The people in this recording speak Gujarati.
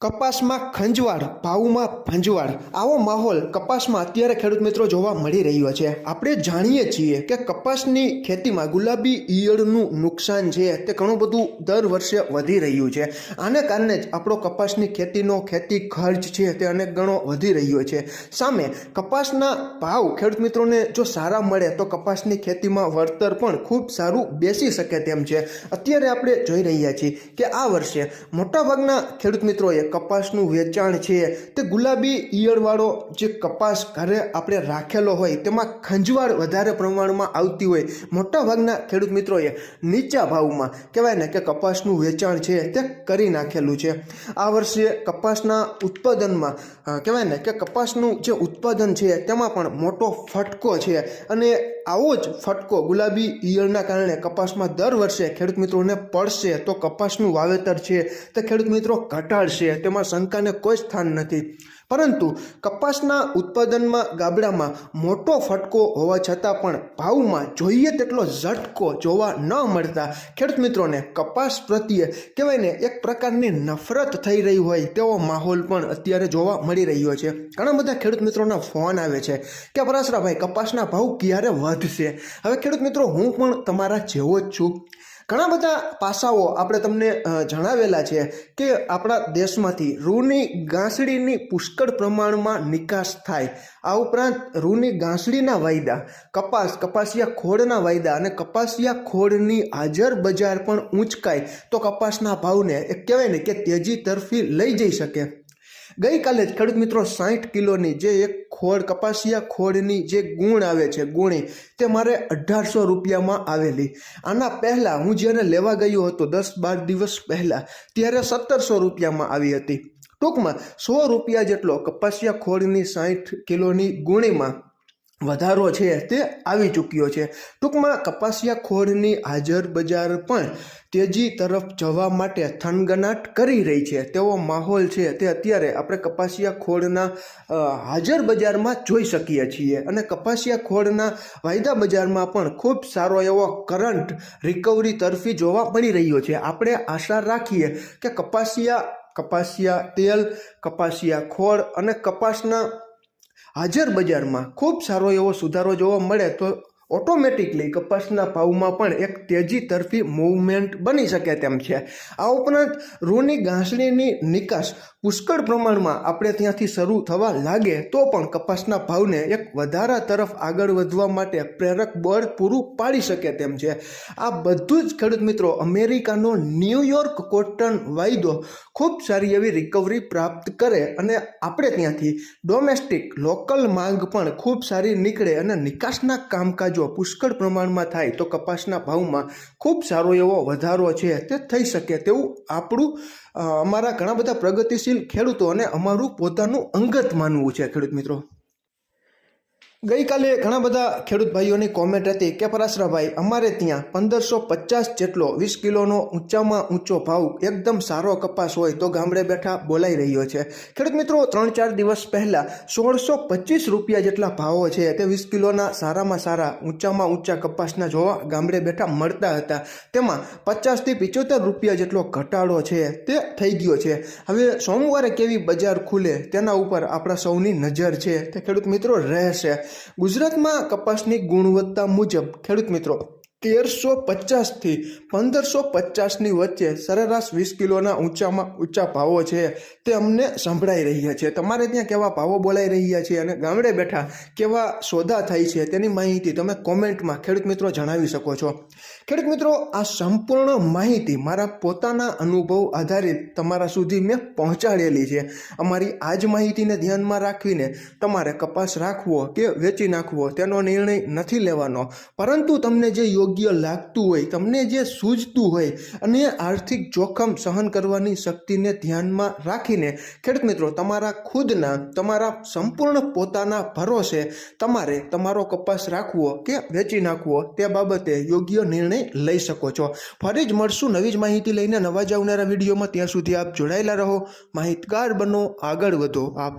કપાસમાં ખંજવાળ, ભાવમાં ભંજવાળ. આવો માહોલ કપાસમાં અત્યારે ખેડૂત મિત્રો જોવા મળી રહ્યો છે. આપણે જાણીએ છીએ કે કપાસની ખેતીમાં ગુલાબી ઈયળનું નુકસાન છે. તે ઘણું બધું દર વર્ષે વધી રહ્યું છે. આને કારણે જ આપણો કપાસની ખેતીનો ખેતી ખર્ચ છે તે અનેક ગણો વધી રહ્યો છે. સામે કપાસના ભાવ ખેડૂત મિત્રોને જો સારા મળે તો કપાસની ખેતીમાં વળતર પણ ખૂબ સારું બેસી શકે તેમ છે. અત્યારે આપણે જોઈ રહ્યા છીએ કે આ વર્ષે મોટાભાગના ખેડૂત મિત્રોએ કપાસનું વેચાણ છે. તે ગુલાબી ઈયળવાળો જે કપાસ ઘરે આપણે રાખેલો હોય, તેમાં ખંજવાળ વધારે પ્રમાણમાં આવતી હોય. મોટાભાગના ખેડૂત મિત્રોએ નીચા ભાવમાં કહેવાય ને કે કપાસનું વેચાણ છે તે કરી નાખેલું છે. આ વર્ષે કપાસના ઉત્પાદનમાં કહેવાય ને કે કપાસનું જે ઉત્પાદન છે, તેમાં પણ મોટો ફટકો છે. અને આવો જ ફટકો ગુલાબી ઈયળના કારણે કપાસમાં દર વર્ષે ખેડૂત મિત્રોને પડશે. તો કપાસનું વાવેતર છે. તે ખેડૂત મિત્રો ઘટાડશે. તેમાં શંકાને કોઈ સ્થાન નથી. પરંતુ કપાસના ઉત્પાદનમાં ગાબડામાં મોટો ફટકો હોવા છતાં પણ ભાવમાં જોઈએ તેટલો ઝટકો જોવા ન મળતા ખેડૂત મિત્રોને કપાસ પ્રત્યે કહેવાય ને એક પ્રકારની નફરત થઈ રહી હોય તેવો માહોલ પણ અત્યારે જોવા મળી રહ્યો છે. ઘણા બધા ખેડૂત મિત્રોના ફોન આવે છે કે પરાશરાભાઈ, કપાસના ભાવ ક્યારે વધશે? હવે ખેડૂત મિત્રો, હું પણ તમારા જેવો જ છું. ઘણા બધા પાસાઓ આપણે તમને જણાવેલા છે કે આપણા દેશમાંથી રૂની ગાંસડીની પુષ્કળ પ્રમાણમાં નિકાસ થાય. આ ઉપરાંત રૂની ગાંસડીના વાયદા, કપાસ, કપાસિયા ખોળના વાયદા અને કપાસિયા ખોળની હાજર બજાર પણ ઊંચકાય. તો કપાસના ભાવને એ કહેવાય ને કે તેજી તરફી લઈ જઈ શકે. ગઈકાલે જ ખેડૂત મિત્રો સાઠ કિલોની જે એક ખોળ કપાસિયા ખોળની જે ગુણ આવે છે, ગુણી, તે મારે અઢારસો રૂપિયામાં આવેલી. આના પહેલાં હું જ્યારે લેવા ગયો હતો દસ બાર દિવસ પહેલાં, ત્યારે સત્તરસો રૂપિયામાં આવી હતી. ટૂંકમાં સો રૂપિયા જેટલો કપાસિયા ખોળની સાઠ કિલોની ગુણીમાં વધારો છે તે આવી ચૂક્યો છે. ટૂંકમાં કપાસિયા ખોળની હાજર બજાર પણ તેજી તરફ જવા માટે થનગનાટ કરી રહી છે. તેવો માહોલ છે તે અત્યારે આપણે કપાસિયા ખોળના હાજર બજારમાં જોઈ શકીએ છીએ અને કપાસિયા ખોળના વાયદા બજારમાં પણ ખૂબ સારો એવો કરંટ રિકવરી તરફી જોવા મળી રહ્યો છે. આપણે આશા રાખીએ કે કપાસિયા કપાસિયા તેલ કપાસિયા ખોળ અને કપાસના હાજર બજારમાં ખૂબ સારો એવો સુધારો જોવા મળે તો ઓટોમેટિકલી કપાસના ભાવમાં પણ એક તેજી તરફી મૂવમેન્ટ બની શકે તેમ છે. આ ઉપરાંત રૂની ઘાસણીની નિકાસ પુષ્કળ પ્રમાણમાં આપણે ત્યાંથી શરૂ થવા લાગે તો પણ કપાસના ભાવને એક વધારા તરફ આગળ વધવા માટે પ્રેરક બળ પૂરું પાડી શકે તેમ છે. આ બધું જ ખેડૂત મિત્રો અમેરિકાનો ન્યૂયોર્ક કોટન વાયદો ખૂબ સારી એવી રિકવરી પ્રાપ્ત કરે અને આપણે ત્યાંથી ડોમેસ્ટિક લોકલ માંગ પણ ખૂબ સારી નીકળે અને નિકાસના કામકાજો પુષ્કળ પ્રમાણમાં થાય તો કપાસના ભાવમાં ખૂબ સારો એવો વધારો છે તે થઈ શકે તેવું આપણું અમારા ઘણા બધા પ્રગતિશીલ ખેડૂતો અને અમારું પોતાનું અંગત માનવું છે ખેડૂત મિત્રો. ગઈકાલે ઘણા બધા ખેડૂત ભાઈઓની કોમેન્ટ હતી કે પરાશરાભાઈ, અમારે ત્યાં પંદરસો પચાસ જેટલો વીસ કિલોનો ઊંચામાં ઊંચો ભાવ એકદમ સારો કપાસ હોય તો ગામડે બેઠા બોલાઈ રહ્યો છે. ખેડૂત મિત્રો, ત્રણ ચાર દિવસ પહેલાં સોળસો પચીસ રૂપિયા જેટલા ભાવો છે તે વીસ કિલોના સારામાં સારા ઊંચામાં ઊંચા કપાસના જોવા ગામડે બેઠા મળતા હતા. તેમાં પચાસથી પિચોતેર રૂપિયા જેટલો ઘટાડો છે તે થઈ ગયો છે. હવે સોમવારે કેવી બજાર ખુલે તેના ઉપર આપણા સૌની નજર છે. તે ખેડૂત મિત્રો, રહેશે. ગુજરાતમાં કપાસની ગુણવત્તા મુજબ ખેડૂત મિત્રો તેરસો પચાસથી પંદરસો પચાસની વચ્ચે સરેરાશ વીસ કિલોના ઊંચામાં ઊંચા ભાવો છે. તે અમને સંભળાઈ રહ્યા છે. તમારે ત્યાં કેવા ભાવો બોલાઈ રહ્યા છે અને ગામડે બેઠા કેવા સોદા થાય છે તેની માહિતી તમે કોમેન્ટમાં ખેડૂત મિત્રો જણાવી શકો છો. ખેડૂત મિત્રો, આ સંપૂર્ણ માહિતી મારા પોતાના અનુભવ આધારિત તમારા સુધી મેં પહોંચાડેલી છે. અમારી આ જ માહિતીને ધ્યાનમાં રાખીને તમારે કપાસ રાખવો કે વેચી નાખવો તેનો નિર્ણય નથી લેવાનો. પરંતુ તમને જે યોગ્ય લાગતું હોય, તમને જે સૂઝતું હોય અને આર્થિક જોખમ સહન કરવાની શક્તિને ધ્યાનમાં રાખીને, ખેડૂત મિત્રો, તમારા ખુદના, તમારા સંપૂર્ણ પોતાના ભરોસે તમારે તમારો કપાસ રાખવો કે વેચી નાખવો, તે બાબતે યોગ્ય નિર્ણય લઈ શકો છો. ફરી જ મળશું નવી જ માહિતી લઈને નવા જ આવનારા વિડીયોમાં. ત્યાં સુધી આપ જોડાયેલા રહો. માહિતગાર બનો, આગળ વધો. આપ